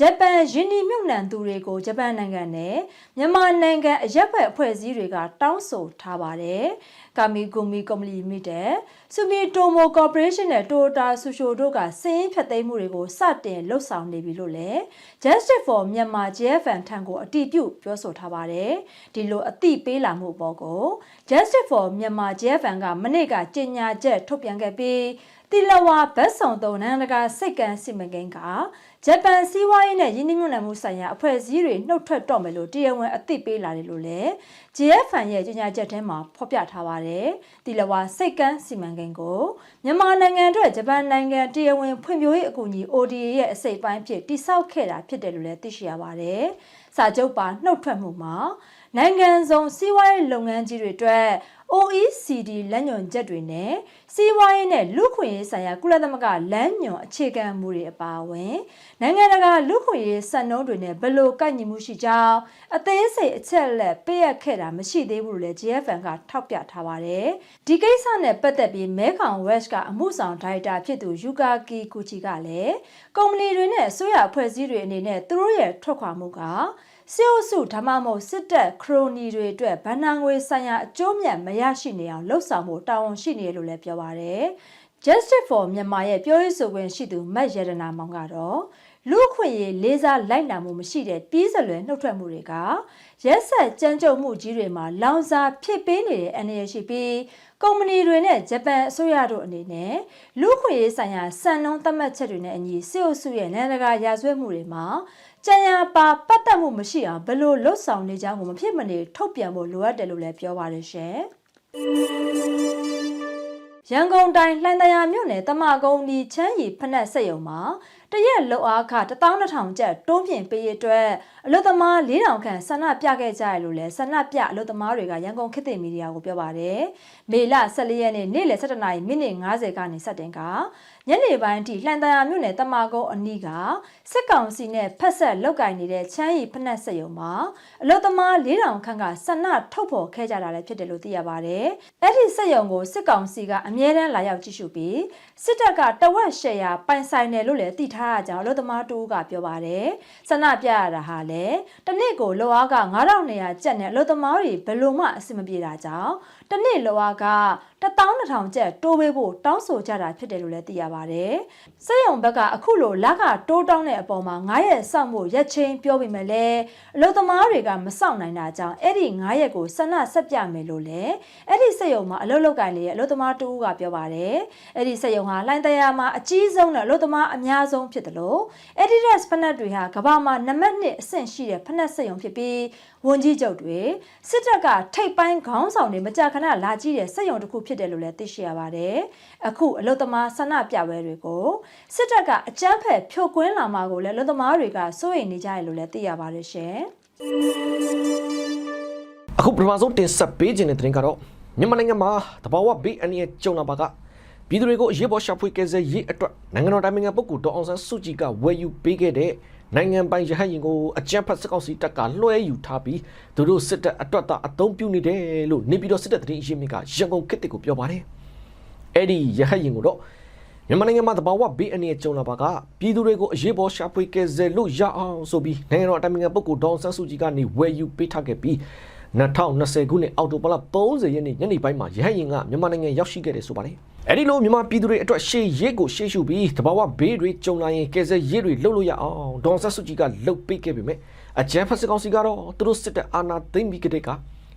Speaker 1: ဂျပန်ယင်းနှမြုပ်နှံသူတွေကိုဂျပန်နိုင်ငံနဲ့မြန်မာနိုင်ငံအရက်ဖက်အဖွဲ့အစည်းတွေကတောင်းဆိုထားပါတယ်။ကာမီဂူမီကုမ္ပဏီမိတဲ့ဆူမီတိုမိုကော်ပိုရေးရှင်းနဲ့တိုယိုတာဆူရှိုတို့ကစင်းဖြတ်သိမ်းမှုတွေကိုစတင်လှုပ်ဆောင်နေပြီလို့လည်း Justice for Myanmar JFN ထံကိုအတည်ပြုပြောဆိုထားပါတယ်။ဒီလိုအတိပေးလာမှုပေါ်ကို Justice for Myanmar JFN ကမနေ့ကကြေညာချက်ထုတ်ပြန်ခဲ့ပြီးတီလဝါဘတ်ဆောင်သုံးနိုင်ငံတကာစိတ်ကန်းစီမံကိန်းက ဂျပန်စီးပွားရေးနဲ့ယင်းနှမြုံနယ်မှုဆိုင်ရာအဖွဲ့အစည်းတွေနှုတ်ထွက်တော့မယ်လို့တရားဝင်အသိပေးလာတယ်လို့လည်း JFN ရဲ့ကြေညာချက်ထဲမှာဖော်ပြထားပါတယ်။တီလဝါစိတ်ကန်းစီမံကိန်းကိုမြန်မာနိုင်ငံအတွက်ဂျပန်နိုင်ငံတရားဝင်ဖွံ့ဖြိုးရေးအကူအညီ ODA ရဲ့အစိတ်ပိုင်းဖြစ်တိစောက်ခဲ့တာဖြစ်တယ်လို့လည်းသိရှိရပါတယ်။စာချုပ်ပါနှုတ်ထွက်မှုမှာနိုင်ငံစုံစီးပွားရေးလုပ်ငန်းကြီးတွေအတွက် OECD လက်ညွန်ချက်တွေနဲ့စီးပွားရေးနဲ့လူ့ခွင့်ရေးဆိုင်ရာကုလသမဂ္ဂလမ်းညွန်အခြေခံမူတွေအပါအဝင်နိုင်ငံတကာလူ့ခွင့်ရေးစံနှုန်းတွေနဲ့ဘယ်လိုကိုက်ညီမှုရှိကြောင်းအသေးစိတ်အချက်အလက်ပေးအပ်ခဲ့တာမရှိသေးဘူးလို့လည်း GFN ကထောက်ပြထားပါတယ်။ဒီကိစ္စနဲ့ပတ်သက်ပြီးမဲခေါင် West ကအမှုဆောင်ဒါရိုက်တာဖြစ်သူယူကာကီကူချီကလည်းကုမ္ပဏီတွေနဲ့အစိုးရအဖွဲ့အစည်းတွေအနေနဲ့သူတို့ရဲ့ထွက်ခွာမှုက စစ်အုပ်စုဒါမှမဟုတ်စစ်တပ်ခရိုနီတွေအတွက်ဗန်နာငွေဆိုင်ရာအကျိုးမြတ်မရရှိနေအောင်လှုပ်ဆောင်ဖို့တာဝန်ရှိနေတယ်လို့လည်းပြောပါတယ်။ Justice for Myanmar ရဲ့ပြောရေးဆိုခွင့်ရှိသူမတ်ရတနာမောင်ကတော့လူခွင့်ရေးလေးစားလိုက်နာမှုမရှိတဲ့ပြီးစလွယ်နှုတ်ထွက်မှုတွေကရက်ဆက်ကြမ်းကြုတ်မှုကြီးတွေမှာလောင်စာဖြစ်ပေးနေတဲ့အနေရရှိပြီးကုမ္ပဏီတွေနဲ့ဂျပန်အစိုးရတို့အနေနဲ့လူခွင့်ရေးဆိုင်ရာစံနှုန်းသတ်မှတ်ချက်တွေနဲ့အညီစစ်အုပ်စုရဲ့နိုင်ငံတကာရာဇဝတ်မှုတွေမှာ ကြံရပါပတ်သက်မှုမရှိအောင်ဘယ်လိုလွတ်ဆောင်နေကြကိုမဖြစ်မနေထုတ်ပြန်ဖို့လိုအပ်တယ်လို့လည်းပြောပါတယ်ရှင်။ရန်ကုန်တိုင်းလှိုင်သာယာမြို့နယ်တမကုန်းဒီချမ်းရီဖက်နှက်ဆက်ယုံမှာတရက်လောက်အားခ12000ကျပ်တိုးပြင်ပေးရအတွက်အလုသမား4000ခန့်ဆန္ဒပြခဲ့ကြရလို့လဲဆန္ဒပြအလုသမားတွေကရန်ကုန်ခေတ်သစ်မီဒီယာကိုပြောပါတယ်။မေလ14ရက်နေ့နေ့လယ်17နာရီမိနစ်50ကနေစတင်ကညနေပိုင်းထိလှန်တရာမြို့နယ်တမာကုန်းအနီးက စစ်ကောင်စီနဲ့ဖက်ဆက်လောက်ကင်နေတဲ့ချမ်းရီဖက်နှက်စက်ရုံမှာအလုသမား4000ခန့်ကဆန္ဒထုတ်ဖော်ခဲ့ကြတာလည်းဖြစ်တယ်လို့သိရပါတယ်။အဲ့ဒီစက်ရုံကိုစစ်ကောင်စီကအမြဲတမ်းလာရောက်ကြည့်ရှုပြီးစစ်တပ်ကတဝက်ရှယ်ယာပိုင်ဆိုင်တယ်လို့လည်းသိထားရကြောင်းအလုသမားတူကပြောပါတယ်။ဆန္ဒပြရတာဟာလည်းတနစ်ကိုလောအားက9200ကျပ်နဲ့အလုသမားတွေဘယ်လိုမှအဆင်မပြေတာကြောင့်တနစ်လောအားက12000ကျပ်တိုးပေးဖို့တောင်းဆိုကြတာဖြစ်တယ်လို့လည်းသိရပါတယ်။စက်ရုံဘက်ကအခုလိုလကတိုးတောင်းတဲ့အပေါ်မှာ9ရက်စောင့်ဖို့ရက်ချင်းပြောပေမဲ့လည်းအလုသမားတွေကမစောင့်နိုင်တာကြောင့်အဲ့ဒီ9ရက်ကိုဆန္ဒဆက်ပြမယ်လို့လည်းအဲ့ဒီစက်ရုံမှာအလုလုတ်ကိုင်လေရဲ့အလုသမားတူကပြောပါတယ်။အဲ့ဒီစက်ရုံဟာလိုင်းတရာမှာအကြီးဆုံးနဲ့အလုသမားအများဆုံးဖြစ်တယ်လို့ Adidas ဖက်နက်တွေဟာကမ္ဘာမှာနံပါတ်1အဆင့်ရှိတဲ့ဖက်နက်စက်ရုံဖြစ်ပြီး ဝန်ကြီးချုပ်တွေစစ်တပ်ကထိတ်ပိုင်းခေါင်းဆောင်တွေမကြာခဏလာကြည့်တဲ့စက်ရုံတစ်ခုဖြစ်တယ်လို့လည်းသိရှိရပါတယ်။အခုအလုသမားဆန္ဒပြပွဲတွေကိုစစ်တပ်ကအကြမ်းဖက်ဖြိုခွင်းလာမှာကိုလည်းအလုသမားတွေကစိုးရိမ်နေကြတယ်လို့လည်းသိရပါတယ်ရှင်။
Speaker 2: အခုပထမဆုံးတင်ဆက်ပေးခြင်းတဲ့တင်ကတော့မြန်မာနိုင်ငံမှာတဘာဝဘေးအန္တရာယ်ကြုံလာပါကပြည်သူတွေကိုအရေးပေါ်ရှာဖွေကယ်ဆယ်ရေးအတွက်နိုင်ငံတော်တိုင်ပင်ခံပုဂ္ဂိုလ်ဒေါအောင်ဆန်းစုကြည်ကဝယ်ယူပေးခဲ့တဲ့ နိုင်ငံပိုင်ရဟတ်ယာဉ်ကိုအကြမ်းဖက်စစ်ကောင်စီတပ်ကလွှဲယူထားပြီးသူတို့စစ်တပ်အတွက်သာအသုံးပြုနေတယ်လို့နေပြည်တော်စစ်တပ်တရင်ရင်းမြစ်ကရန်ကုန်ခေတ်တစ်ကိုပြောပါတယ်။အဲ့ဒီရဟတ်ယာဉ်ကိုတော့မြန်မာနိုင်ငံမှာတဘာဝဘေးအန္တရာယ်ကြုံလာပါကပြည်သူတွေကိုအရေးပေါ်ရှာဖွေကယ်ဆယ်လို့ရအောင်ဆိုပြီးနိုင်ငံတော်အတိုင်ပင်ခံပုဂ္ဂိုလ်ဒေါအောင်ဆန်းစုကြည်ကနေဝယ်ယူပေးထားခဲ့ပြီး 2020ခုနှစ်အောက်တိုဘာလ30ရက်နေ့ညနေပိုင်းမှာရဟတ်ယာဉ်ကမြန်မာနိုင်ငံရောက်ရှိခဲ့တယ်ဆိုပါတယ်။အဲဒီလိုမြန်မာပြည်သူတွေအတွက်ရှေ့ရစ်ကိုရှေ့ရှုပြီးတဘာဝဘေးတွေကြုံလာရင်ကယ်ဆယ်ရေးတွေလှုပ်လို့ရအောင်ဒေါန်ဆတ်စုကြည်ကလှုပ်ပေးခဲ့ပေမဲ့အကြမ်းဖက်စစ်ကောင်စီကတော့သူတို့စစ်တပ်အာဏာသိမ်းပြီးကတည်းက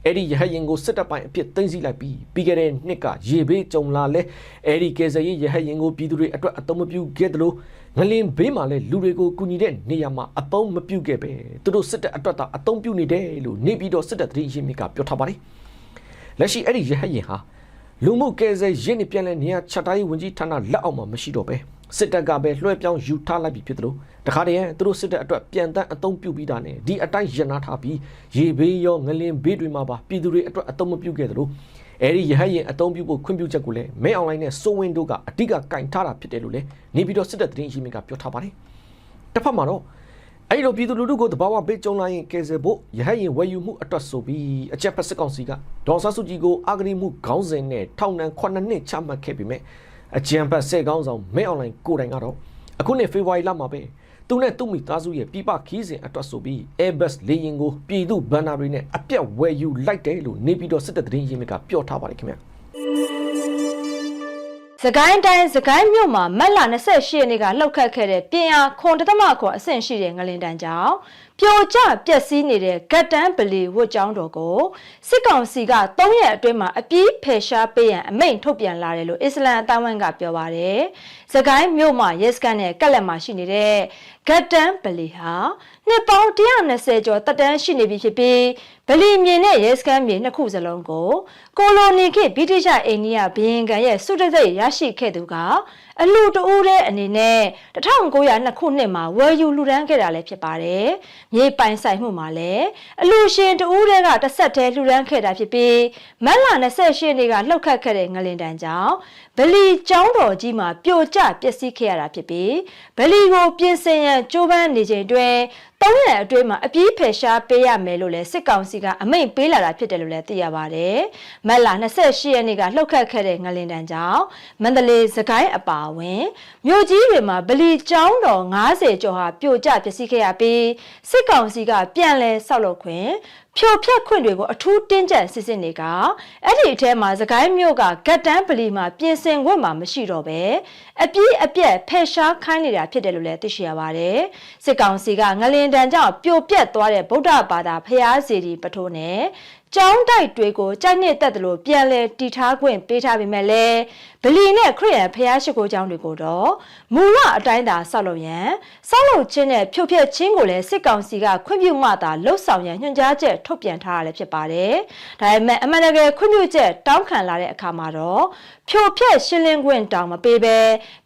Speaker 2: အဲ့ဒီရဟတ်ရင်ကိုစစ်တပ်ပိုင်းအဖြစ်သိမ်းဆည်းလိုက်ပြီးပြီးခဲ့တဲ့နှစ်ကရေဘေးကြုံလာလဲအဲ့ဒီကယ်ဆယ်ရေးရဟတ်ရင်ကိုပြည်သူတွေအတွက်အသုံးမပြုခဲ့တယ်လို့ ငလင်ဘေးမှာလဲလူတွေကိုကူညီတဲ့နေရာမှာအသုံးမပြုခဲ့ပဲသူတို့စစ်တပ်အတွက်သာအသုံးပြုနေတယ်လို့နေပြည်တော်စစ်တပ်တရင်ရင်းမြစ်ကပြောထားပါတယ်လက်ရှိအဲ့ဒီရဟတ်ရင်ဟာလူမှုကယ်ဆယ်ရေးနဲ့ပြန်လဲနေရာချထားရေးဝန်ကြီးဌာနလက်အောက်မှာမရှိတော့ပဲစစ်တပ်ကပဲလွှဲပြောင်းယူထားလိုက်ပြီဖြစ်တယ်လို့တခါတည်းသူတို့စစ်တပ်အတွက်ပြန်တန်းအသုံးပြုပြီးတာနဲ့ဒီအတိုင်းရနာထားပြီးရေဘေးရောငလင်ဘေးတွေမှာပါပြည်သူတွေအတွက်အသုံးမပြုခဲ့တယ်လို့ အဲဒီရဟတ်ရင်အသုံးပြုဖို့ခွင့်ပြုချက်ကိုလည်းမဲအွန်လိုင်းနဲ့စိုးဝင်းတို့ကအဓိကကင်ထားတာဖြစ်တယ်လို့လည်းနေပြည်တော်စစ်တပ်သတင်းရင်းမြစ်ကပြောထားပါတယ်တစ်ဖက်မှာတော့အဲ့လိုပြည်သူလူထုကိုတဘာဝပေးကြုံလာရင်ကယ်ဆယ်ဖို့ရဟတ်ရင်ဝယ်ယူမှုအတွက်ဆိုပြီးအချက်ဖက်စစ်ကောင်စီကဒေါ်ဆာစုကြည်ကိုအာဂရီမှုခေါင်းစဉ်နဲ့ထောင်ဒဏ်9နှစ်ချမှတ်ခဲ့ပေမဲ့အကြံဖက်စစ်ကောင်ဆောင်မဲအွန်လိုင်းကိုတိုင်ကတော့အခုနှစ်ဖေဖော်ဝါရီလမှာပဲ သူနဲ့သူ့မိသားစုရဲ့ပြပခီးစဉ်အတွက်ဆိုပြီး Airbus လေယာဉ်ကိုပြည်သူဘန်နာတွေနဲ့အပြတ်ဝယ်ယူလိုက်တယ်လို့နေပြည်တော်စစ်တပ်သတင်းရင်းမြစ်ကပြောထားပါတယ်ခင်ဗျာ
Speaker 1: စကိုင်းတိုင်းစကိုင်းမြို့မှာမက်လာ28ရက်နေ့ကလှုပ်ခတ်ခဲ့တဲ့ပြင်အားခွန်တသမခွန်အဆင့်ရှိတဲ့ငလင်တန်းကြောင့်ပြိုကျပျက်စီးနေတဲ့ဂတ်တန်းပလီဝတ်ကျောင်းတော်ကိုစစ်ကောင်စီက3ရက်အတွင်းမှာအပြည့်ဖယ်ရှားပေးရန်အမိန့်ထုတ်ပြန်လာတယ်လို့အစ္စလမ်အတိုင်းဝန်ကပြောပါတယ်။ စကိုင်းမြို့မှာရဲစခန်းနဲ့ကက်လက်မှာရှိနေတဲ့ဂတ်တန်းပလီဟာနှစ်ပေါင်း120ကျော်တက်တန်းရှိနေပြီဖြစ်ပြီးဗလီမြေနဲ့ရဲစခန်းမြေနှစ်ခုစလုံးကိုကိုလိုနီခေတ်ဗြိတိရှအိန္ဒိယဘီယင်ကန်ရဲ့စုတစိတ်ရရှိခဲ့သူက အလှတဦးတဲ့အနေနဲ့1902ခုနှစ်မှာဝယ်ယူလှူဒန်းခဲ့တာလည်းဖြစ်ပါတယ်။မြေပိုင်ဆိုင်မှုမှာလည်းအလှရှင်တဦးတဲ့ကတစ်ဆက်တည်းလှူဒန်းခဲ့တာဖြစ်ပြီးမက်လာ28ရက်နေ့ကလှုပ်ခတ်ခဲ့တဲ့ငလင်တန်ကြောင့်ဗလီကျောင်းတော်ကြီးမှာပြိုကျပျက်စီးခဲ့ရတာဖြစ်ပြီးဗလီကိုပြင်ဆင်ရန်ကြိုးပမ်းနေချိန်တွင် သုံးရက်အတွင်းမှာအပြည့်ဖယ်ရှားပေးရမယ်လို့လည်းစစ်ကောင်စီကအမိန့်ပေးလာတာဖြစ်တယ်လို့လည်းသိရပါတယ်။မက်လာ28ရက်နေ့ကလှုပ်ခတ်ခဲ့တဲ့ငလင်တန်ကြောင့်မန္တလေးစကိုင်းအပါအဝင်မြို့ကြီးတွေမှာဗလီကျောင်းတော်90ကျော်ဟာပြိုကျပျက်စီးခဲ့ရပြီးစစ်ကောင်စီကပြန်လည်ဆောက်လုပ်ခွင့်ဖြိုဖျက်ခွင့်တွေကိုအထူးတင်းကျပ်စစ်စစ်နေကအဲ့ဒီအထဲမှာစကိုင်းမြို့ကဂတ်တန်းဗလီမှာပြင်ဆင်ခွင့်မှာမရှိတော့ပဲအပြည့်အပြက်ဖယ်ရှားခိုင်းနေတာဖြစ်တယ်လို့လည်းသိရှိရပါတယ်စစ်ကောင်စီကငလင်တန်ကြောင့်ပြိုပြက်သွားတဲ့ဗုဒ္ဓဘာသာဖျားစီဒီပထိုးနဲ့ကျောင်းတိုက်တွေကိုကြိုက်နှစ်တက်တယ်လို့ပြန်လဲတီထားခွင့်ပေးထားပေမဲ့လည်း ဗလီနဲ့ခရစ်ယာန်ဖျားရှိခိုးကျောင်းတွေကိုတော့မူလအတိုင်းသာဆောက်လုပ်ရန်ဆောက်လုပ်ခြင်းနဲ့ဖြိုဖျက်ခြင်းကိုလည်းစစ်ကောင်စီကခွင့်ပြုမှသာလှုပ်ဆောင်ရန်ညွှန်ကြားချက်ထုတ်ပြန်ထားရလည်းဖြစ်ပါတယ်။ဒါပေမဲ့အမှန်တကယ်ခွင့်ပြုချက်တောင်းခံလာတဲ့အခါမှာတော့ဖြိုဖျက်ရှင်းလင်းခွင့်တောင်းမပေးဘဲ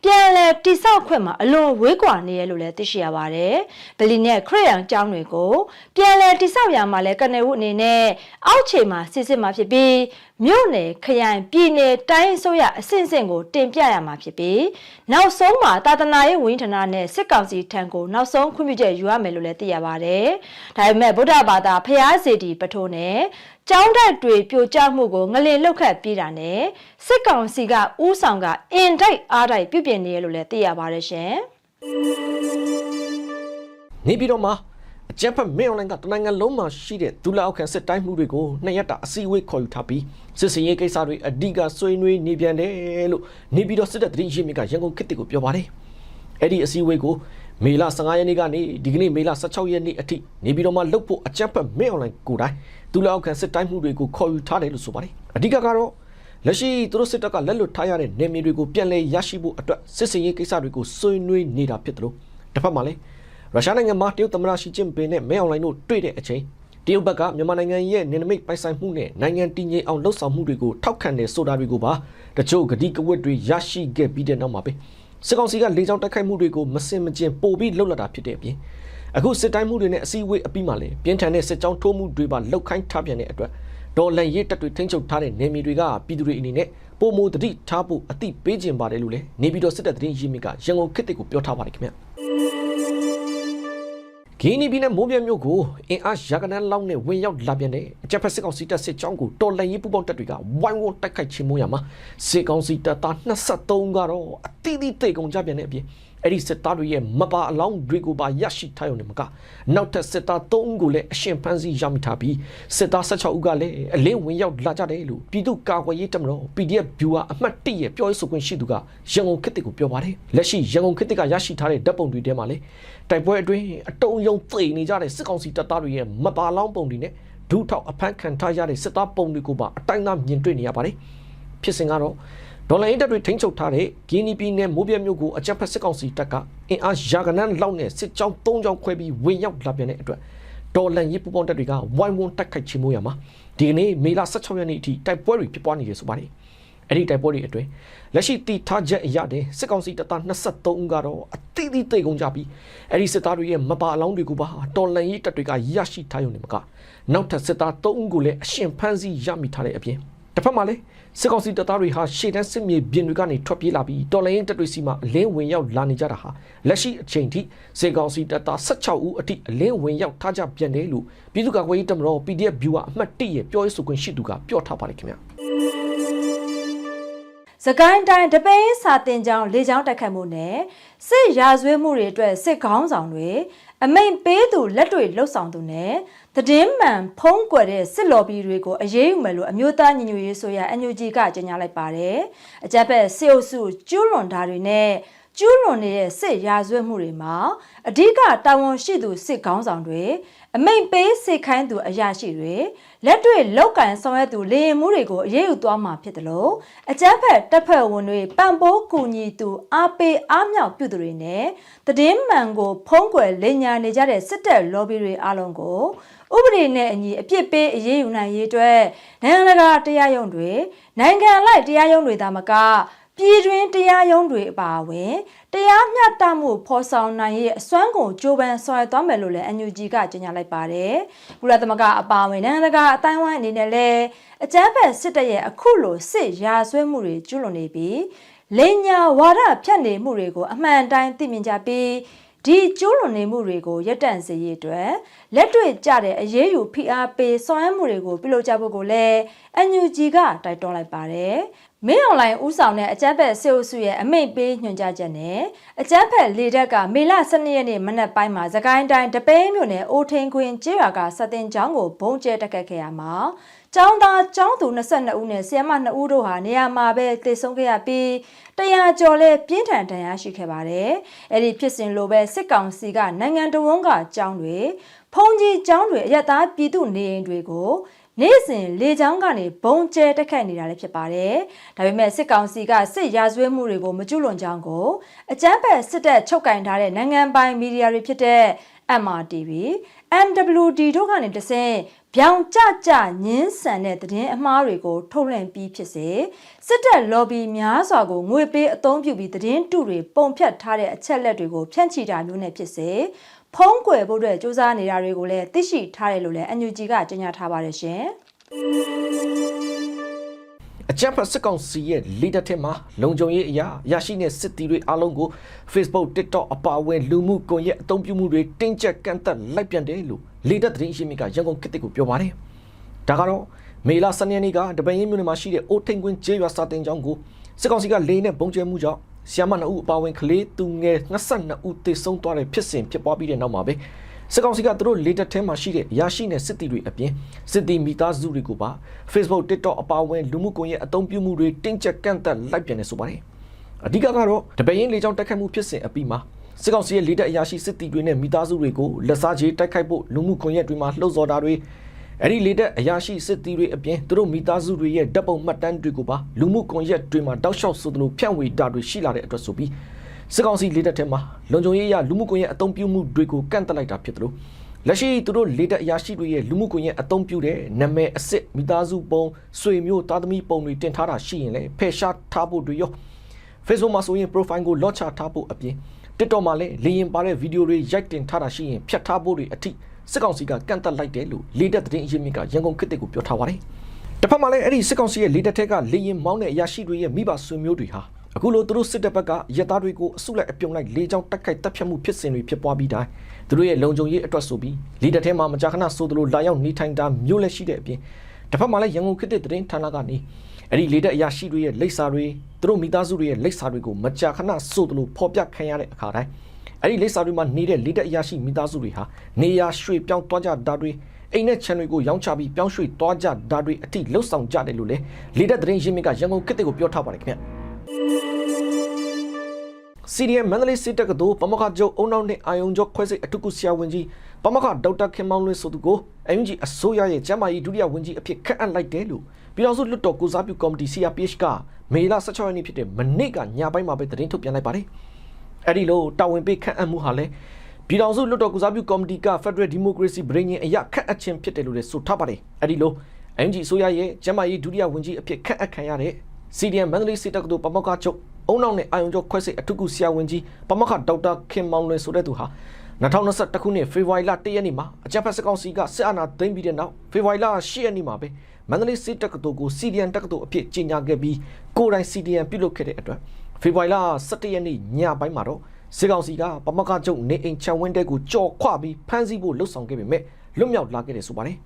Speaker 1: ပြန်လဲတိဆောက်ခွင့်မှာအလွန်ဝေးကွာနေရလို့လည်းသိရှိရပါတယ်။ဗလီနဲ့ခရစ်ယာန်ကျောင်းတွေကိုပြန်လဲတိဆောက်ရမှာလဲကနေဦးအနေနဲ့အောက်ခြေမှာစစ်စစ်မှာဖြစ်ပြီးမြို့နယ်ခရိုင်ပြည်နယ်တိုင်းအစိုးရအဆင့်ဆင့်ကိုတင်ပြရမှာဖြစ်ပြီးနောက်ဆုံးမှာတာသနာရေးဝန်ကြီးဌာနနဲ့စစ်ကောင်စီထံကိုနောက်ဆုံးခွင့်ပြုချက်ယူရမယ်လို့လည်းသိရပါတယ်။ဒါပေမဲ့ဗုဒ္ဓဘာသာဖျားစီတီပထိုးနဲ့ကျောင်းတက်တွေပြိုကျမှုကိုငလင်လောက်ခတ်ပြီးတာနဲ့စစ်ကောင်စီကဥဆောင်ကအင်တိုက်အားတိုက်ပြုပြင်နေရလို့လည်းသိရပါတယ်ရှင်။
Speaker 2: နေပြည်တော်မှာ အကြမ်းဖက်မင်းအွန်လိုင်းကတနိုင်ငံလုံးမှာရှိတဲ့ဒူလာအောက်ခံစစ်တိုင်းမှုတွေကိုနှစ်ရက်တာအစည်းအဝေးခေါ်ယူထားပြီးစစ်စင်ရေးကိစ္စတွေအဓိကဆွေးနွေးနေပြန်တယ်လို့နေပြည်တော်စစ်တပ်တရင်ရင်းမြစ်ကရန်ကုန်ခေတ်တစ်ကိုပြောပါတယ်။အဲ့ဒီအစည်းအဝေးကိုမေလ15ရက်နေ့ကနေဒီကနေ့မေလ16ရက်နေ့အထိနေပြည်တော်မှာလုပ်ဖို့အကြမ်းဖက်မင်းအွန်လိုင်းကိုယ်တိုင်ဒူလာအောက်ခံစစ်တိုင်းမှုတွေကိုခေါ်ယူထားတယ်လို့ဆိုပါတယ်။အဓိကကတော့လက်ရှိသူတို့စစ်တပ်ကလက်လွတ်ထားရတဲ့နေမြေတွေကိုပြန်လည်ရရှိဖို့အတွက်စစ်စင်ရေးကိစ္စတွေကိုဆွေးနွေးနေတာဖြစ်တယ်လို့တစ်ဖက်မှာလည်း ရုရှားနိုင်ငံမှာတရုတ်သမ္မတရှီကျင့်ပင်နဲ့မဲအွန်လိုင်းတို့တွေ့တဲ့အချိန်တရုတ်ဘက်ကမြန်မာနိုင်ငံရဲ့နေနမိတ်ပိုင်ဆိုင်မှုနဲ့နိုင်ငံတည်ငြိမ်အောင်လှုပ်ဆောင်မှုတွေကိုထောက်ခံတယ်ဆိုတာတွေကိုပါတချို့ဂတိကဝတ်တွေရရှိခဲ့ပြီးတဲ့နောက်မှာပဲစစ်ကောင်စီကလေကြောင်းတိုက်ခိုက်မှုတွေကိုမစင်မကျင်ပို့ပြီးလှုပ်လာတာဖြစ်တဲ့အပြင်အခုစစ်တိုင်းမှုတွေနဲ့အစည်းအဝေးအပြီးမှာလည်းပြင်းထန်တဲ့စစ်ကြောင်းထိုးမှုတွေပါလှုပ်ခိုင်းထားပြန်တဲ့အတွက်ဒေါ်လန်ရေးတပ်တွေထိန်းချုပ်ထားတဲ့နေမြေတွေကပြည်သူတွေအနေနဲ့ပုံမတတိထားဖို့အတိပေးခြင်းပါတယ်လို့လည်းနေပြည်တော်စစ်တပ်သတင်းရင်းမြစ်ကရန်ကုန်ခေတ်တစ်ကိုပြောထားပါတယ်ခင်ဗျ ဂီနီပြည်နယ်မိုးပြဲမြို့ကိုအင်အားရကနန်းလောက်နဲ့ဝင်ရောက်လာပြန်တဲ့အကြက်ဖက်စစ်ကောင်စီတပ်စစ်ကြောင်းကိုတော်လှန်ရေးပူးပေါင်းတပ်တွေကဝိုင်းဝန်းတိုက်ခိုက်ချေမှုရမှာစစ်ကောင်စီတပ်သား23ကတော့အတိအသီးတိတ်ကုန်ကြပြန်တဲ့အပြင် အဲ့ဒီစစ်သားတွေရဲ့မပါအလောင်းတွေကိုပါရရှိထားရုံနဲ့မကနောက်ထပ်စစ်သား3ဦးကိုလည်းအရှင်ဖမ်းဆီးရမိထားပြီးစစ်သား16ဦးကလည်းအလင်းဝင်ရောက်လာကြတယ်လို့ပြည်သူ့ကာကွယ်ရေးတပ်မတော် PDF viewer အမှတ်1ရဲ့ပြောရေးဆိုခွင့်ရှိသူကရန်ကုန်ခေတ်တစ်ကိုပြောပါတယ်လက်ရှိရန်ကုန်ခေတ်တစ်ကရရှိထားတဲ့ဓာတ်ပုံတွေထဲမှာလည်းတိုက်ပွဲအတွင်းအတုံးယုံသိနေကြတဲ့စစ်ကောင်စီတပ်သားတွေရဲ့မပါလောင်းပုံတွေနဲ့ဒုထောက်အဖမ်းခံထားရတဲ့စစ်သားပုံတွေကိုပါအတိုင်းသားမြင်တွေ့နေရပါတယ်ဖြစ်စဉ်ကတော့ ဒေါ်လာအင်တပ်တွေထိန်းချုပ်ထားတဲ့ဂီနီပြည်နယ်မိုးပြဲမြို့ကိုအကြမ်းဖက်စစ်ကောင်စီတပ်ကအင်အားရာကနန်းလောက်နဲ့စစ်ကြောင်း၃ကြောင်းခွဲပြီးဝင်ရောက်လာပြန်တဲ့အတွက်ဒေါ်လန်ရေးပူပေါင်းတပ်တွေကဝိုင်းဝန်းတိုက်ခိုက်ချေမှုရမှာဒီကနေ့မေလ16ရက်နေ့အထိတိုက်ပွဲတွေဖြစ်ပွားနေရဆိုပါတယ်အဲ့ဒီတိုက်ပွဲတွေအတွင်းလက်ရှိတီထားချက်အရတဲ့စစ်ကောင်စီတပ်သား23ဦးကတော့အတိအသီးတိတ်ကုန်ကြပြီးအဲ့ဒီစစ်သားတွေရဲ့မပါအလောင်းတွေကိုပါတော်လန်ရေးတပ်တွေကရရှိထားရုံနဲ့မကနောက်ထပ်စစ်သား3ဦးကိုလည်းအရှင်ဖမ်းဆီးရမိထားတဲ့အပြင် တစ်ဖက်မှာလည်းစစ်ကောင်စီတပ်သားတွေဟာရှေ့တန်းစစ်မြေပြင်တွေကနေထွက်ပြေးလာပြီးတော်လိုင်းရင်တပ်တွေစီမှာအလင်းဝင်ရောက်လာနေကြတာဟာလက်ရှိအချိန်ထိစစ်ကောင်စီတပ်သား16ဦးအထိအလင်းဝင်ရောက်ထားကြပြန်တယ်လို့ပြည်သူ့ကာကွယ်ရေးတပ်မတော် PDF viewer အမှတ်1ရဲ့ပြောရေးဆိုခွင့်ရှိသူကပြောထားပါတယ်ခင်ဗျာ
Speaker 1: စကိုင်းတိုင်းတပိန်းစာတင်ကြောင်းလေကြောင်းတက်ခတ်မှုနဲ့စစ်ရာဇဝဲမှုတွေအတွက်စစ်ခေါင်းဆောင်တွေ အမိန်ပေးသူလက်တွေလှုပ်ဆောင်သူနဲ့သတင်းမှန်ဖုံးကွယ်တဲ့စစ်လော်ဘီတွေကိုအရေးယူမယ်လို့အမျိုးသားညီညွတ်ရေးဆိုရ NUG ကကြေညာလိုက်ပါတယ်။အကြက်ဖက်စစ်အုပ်စုကျူးလွန်တာတွေနဲ့ကျူးလွန်နေတဲ့စစ်ရာဇဝတ်မှုတွေမှာအဓိကတာဝန်ရှိသူစစ်ခေါင်းဆောင်တွေအမိန်ပေးစစ်ခိုင်းသူအရာရှိတွေ လက်တွေလောက်ကန်ဆောင်ရွက်သူလေရင်မှုတွေကိုအရေးယူသွားမှာဖြစ်တယ်လို့အကြမ်းဖက်တပ်ဖွဲ့ဝင်တွေပံ့ပိုးကူညီသူအားပေးအားမြောက်ပြုသူတွေနဲ့တည်င်းမှန်ကိုဖုံးကွယ်လိညာနေကြတဲ့စစ်တပ်လော်ဘီတွေအားလုံးကိုဥပဒေနဲ့အညီအပြစ်ပေးအရေးယူနိုင်ရေးအတွက်နိုင်ငံတကာတရားရုံးတွေနိုင်ငံလိုက်တရားရုံးတွေသာမက ပြည်တွင်းတရားရုံးတွေအပါအဝင်တရားမျှတမှုဖော်ဆောင်နိုင်ရဲ့အစွမ်းကုန်ကြိုးပမ်းဆောင်ရွက်သွားမယ်လို့လည်း NUG ကကြေညာလိုက်ပါတယ်။ကုလသမဂ္ဂအပါအဝင်နိုင်ငံတကာအတိုင်းအဝိုင်းအနေနဲ့လည်းအကြမ်းဖက်စစ်တပ်ရဲ့အခုလိုစစ်ရာဇဝတ်မှုတွေကျူးလွန်နေပြီးလိန်ညာဝါဒဖြတ်နေမှုတွေကိုအမှန်တိုင်းသိမြင်ကြပြီးဒီကျိုးလွန်နေမှုတွေကိုရပ်တန့်စေရေးအတွက်လက်တွေ့ကျတဲ့အရေးယူဖိအားပေးဆောင်ရွက်မှုတွေကိုပြုလုပ်ကြဖို့ကိုလည်း NUG ကတိုက်တွန်းလိုက်ပါတယ်။ မင်းအွန်လိုင်းဥဆောင်တဲ့အကြမ်းဖက်စေအုပ်စုရဲ့အမိန့်ပေးညွှန်ကြားချက်နဲ့အကြမ်းဖက်လေတပ်ကမေလ12ရက်နေ့မနက်ပိုင်းမှာသကိုင်းတိုင်းတပိန်းမြို့နယ်အိုထင်းခွင်ကျေးရွာကစတင်ကျောင်းကိုဘုံကျဲတက်ခတ်ခဲ့ရမှာကျောင်းသားကျောင်းသူ22ဦးနဲ့ဆရာမ2ဦးတို့ဟာနေရာမှာပဲတည်ဆုံခဲ့ရပြီးတရားကျော်လဲပြင်းထန်ဒဏ်ရာရှိခဲ့ပါတယ်။အဲ့ဒီဖြစ်စဉ်လိုပဲစစ်ကောင်စီကနိုင်ငံတော်ဝန်ကကျောင်းတွေဖုံကြီးကျောင်းတွေအရတားပြည်သူနေအိမ်တွေကို နေ့စဉ်လေချောင်းကနေဘုံကျဲတက်ခတ်နေတာလည်းဖြစ်ပါတယ်။ဒါပေမဲ့စစ်ကောင်စီကစစ်ရာဇဝတ်မှုတွေကိုမကျူးလွန်ကြောင်းကိုအကြမ်းဖက်စစ်တပ်ချုပ်ကင်ထားတဲ့နိုင်ငံပိုင်မီဒီယာတွေဖြစ်တဲ့ MRTV, MWD တို့ကနေတဆင့်ပြောင်ကြကြညင်းဆန်တဲ့သတင်းအမှားတွေကိုထုတ်လွှင့်ပြီးဖြစ်စေစစ်တပ် lobby များစွာကိုငွေပေးအသုံးပြုပြီးသတင်းတုတွေပုံဖြတ်ထားတဲ့အချက်လက်တွေကိုဖြန့်ချီတာမျိုးနဲ့ဖြစ်စေ ဖုံးကွယ်ဖို့အတွက်စူးစမ်းနေတာတွေကိုလည်းသိရှိထားတယ်လို့လည်း NUG ကကြေညာထားပါတယ်ရှင်
Speaker 2: အကြမ်းဖက်စစ်ကောင်စီရဲ့ leader ထဲမှာလုံခြုံရေးအရာရရှိတဲ့စစ်တီတွေအားလုံးကို Facebook TikTok အပါအဝင်လူမှုကွန်ရက်အသုံးပြုမှုတွေတင်းကျပ်ကန့်သတ်လိုက်ပြန်တယ်လို့ leader သတင်းရှင်းမြစ်ကရန်ကုန်ခေတ်ကိုပြောပါတယ်။ဒါကတော့မေလ12ရက်နေ့ကတပင်းရင်မြို့နယ်မှာရှိတဲ့အိုထိန်ကွင်းကျေးရွာစာတင်ကျောင်းကိုစစ်ကောင်စီကလေနဲ့ပုံကျဲမှုကြောင့် ဆီယမ2ဦးအပါအဝင်ကလေးသူငယ်22ဦးသေဆုံးသွားတဲ့ဖြစ်စဉ်ဖြစ်ပွားပြီးတဲ့နောက်မှာပဲစစ်ကောင်စီကသူတို့လေတက်ထဲမှာရှိတဲ့ရရှိတဲ့စစ်တီတွေအပြင်စစ်တီမိသားစုတွေကိုပါ Facebook TikTok အပါအဝင်လူမှုကွန်ရက်အသုံးပြုမှုတွေတင်းကျပ်ကန့်သတ်လိုက်ပြန်နေဆိုပါတယ်အဓိကကတော့တပင်းလေကြောင်းတိုက်ခိုက်မှုဖြစ်စဉ်အပြီးမှာစစ်ကောင်စီရဲ့လေတက်အရာရှိစစ်တီတွေနဲ့မိသားစုတွေကိုလက်စားချေတိုက်ခိုက်ဖို့လူမှုကွန်ရက်တွေမှာလှုပ်ဆော်တာတွေ အဲ့ဒီလေတက်အရာရှိစစ်တီတွေအပြင်သူတို့မိသားစုတွေရဲ့ဓာတ်ပုံမှတ်တမ်းတွေကိုပါလူမှုကွန်ရက်တွေမှာတောက်လျှောက်ဆိုသလိုဖြန့်ဝေတာတွေရှိလာတဲ့အတွက်ဆိုပြီးစစ်ကောင်စီလေတက်ထဲမှာလုံခြုံရေးအရလူမှုကွန်ရက်အသုံးပြုမှုတွေကိုကန့်သတ်လိုက်တာဖြစ်တယ်လို့လက်ရှိသူတို့လေတက်အရာရှိတွေရဲ့လူမှုကွန်ရက်အသုံးပြုတဲ့နာမည်အစစ်မိသားစုပုံဆွေမျိုးသားသမီးပုံတွေတင်ထားတာရှိရင်လည်းဖယ်ရှားထားဖို့တွေရော Facebook မှာဆိုရင် profile ကို launch ထားဖို့အပြင် TikTok မှာလည်းလေရင်ပါတဲ့ဗီဒီယိုတွေရိုက်တင်ထားတာရှိရင်ဖြတ်ထားဖို့တွေအထိ စစ်ကောင်စီကကန့်သတ်လိုက်တယ်လို့လေတက်သတင်းအရင်းမြစ်ကရန်ကုန်ခေတ်ကိုပြောထားပါတယ်။တစ်ဖက်မှာလည်းအဲ့ဒီစစ်ကောင်စီရဲ့လေတက်ထက်ကလေရင်မောင်းတဲ့အရာရှိတွေရဲ့မိဘဆွေမျိုးတွေဟာအခုလိုသူတို့စစ်တပ်ဘက်ကရက်သားတွေကိုအစုလိုက်အပြုံလိုက်လေကြောင်းတက်ခိုက်တပ်ဖြတ်မှုဖြစ်စဉ်တွေဖြစ်ပွားပြီးတိုင်းသူတို့ရဲ့လုံခြုံရေးအတွက်ဆိုပြီးလေတက်ထဲမှာမကြာခဏဆိုသလိုလာရောက်နေထိုင်တာမျိုးလည်းရှိတဲ့အပြင်တစ်ဖက်မှာလည်းရန်ကုန်ခေတ်သတင်းဌာနကနေအဲ့ဒီလေတက်အရာရှိတွေရဲ့လိပ်စာတွေသူတို့မိသားစုတွေရဲ့လိပ်စာတွေကိုမကြာခဏဆိုသလိုဖော်ပြခံရတဲ့အခါတိုင်း အဲ့ဒီလိပ်စာတွေမှာနေတဲ့လေတက်အရာရှိမိသားစုတွေဟာနေရာရွှေ့ပြောင်းသွားကြတာတွေအိမ်နဲ့ခြံတွေကိုရောင်းချပြီးပြောင်းရွှေ့သွားကြတာတွေအထိလှုပ်ဆောင်ကြတယ်လို့လေလေတက်သတင်းရင်းမြစ်ကရန်ကုန်ခေတ်ကိုပြောထားပါတယ်ခင်ဗျစီရီယမ်မန္တလေးစစ်တပ်ကသို့ပမခကျုပ်အုံနောက်နဲ့အာယုံကျော်ခွဲစိတ်အထုကုဆရာဝန်ကြီးပမခဒေါက်တာခင်မောင်လွင်ဆိုသူကိုအမ်ဂျီအစိုးရရဲ့ကျန်းမာရေးဒုတိယဝန်ကြီးအဖြစ်ခန့်အပ်လိုက်တယ်လို့ပြည်တော်စုလွတ်တော်ကိုစားပြုကော်မတီ CRPH ကမေလ16ရက်နေ့ဖြစ်တဲ့မနေ့ကညပိုင်းမှာပဲသတင်းထုတ်ပြန်လိုက်ပါတယ်။ အဲ့ဒီလိုတာဝန်ပေးခန့်အပ်မှုဟာလည်းပြည်တော်စုလွတ်တော်ကိုစားပြုကော်မတီက Federal Democracy ပြည်ရင်အရာခန့်အပ်ခြင်းဖြစ်တယ်လို့လည်းဆိုထားပါတယ်။အဲ့ဒီလိုအမ်ဂျီအစိုးရရဲ့ကျန်းမာရေးဒုတိယဝန်ကြီးအဖြစ်ခန့်အပ်ခံရတဲ့ CDM မန္တလေးစစ်တပ်ကသို့ပမခကျုပ်အုံနောက်နဲ့အာယုံကျော်ခွဲစိတ်အထုကုဆရာဝန်ကြီးပမခဒေါက်တာခင်မောင်လွင်ဆိုတဲ့သူဟာ2021ခုနှစ်ဖေဖော်ဝါရီလ1ရက်နေ့မှာအကြမ်းဖက်စစ်ကောင်စီကစစ်အာဏာသိမ်းပြီးတဲ့နောက်ဖေဖော်ဝါရီလ10ရက်နေ့မှာပဲမန္တလေးစစ်တပ်ကတော်ကို CDN တက္ကသိုလ်အဖြစ်ကြီးညာခဲ့ပြီးကိုယ်တိုင် CDN ပြုလုပ်ခဲ့တဲ့အတွက် ဖေဖော်ဝါရီလ17ရက်နေ့ညပိုင်းမှာတော့စစ်ကောင်စီကပမခကျုပ်နေအိမ်ချန်ဝင်းတဲကိုကြော်ခွပြီးဖမ်းဆီးဖို့လှုံ့ဆော်ခဲ့ပေမဲ့လွတ်မြောက်လာခဲ့တယ်ဆိုပါတယ်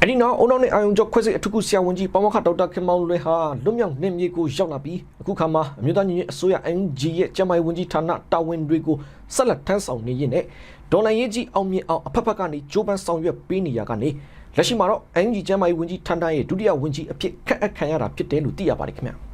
Speaker 2: အဲ့ဒီနောက်အုံနောက်နဲ့အာယုံကျော်ခွဲစိတ်အထုကုဆရာဝန်ကြီးပမခဒေါက်တာခင်မောင်လွင်ဟာလွတ်မြောက်နေမြေကိုရောက်လာပြီးအခုခါမှာအမျိုးသားညီညွတ်အစိုးရ NG ရဲ့ကျန်းမာရေးဝန်ကြီးဌာနတာဝန်တွေကိုဆက်လက်ထမ်းဆောင်နေရင်းနဲ့ဒေါ်လာရေးကြီးအောင်မြင်အောင်အဖက်ဖက်ကနေဂျိုးပန်းဆောင်ရွက်ပေးနေရကနေလက်ရှိမှာတော့ NG ကျန်းမာရေးဝန်ကြီးဌာနရဲ့ဒုတိယဝန်ကြီးအဖြစ်ခန့်အပ်ခံရတာဖြစ်တယ်လို့သိရပါတယ်ခင်ဗျာ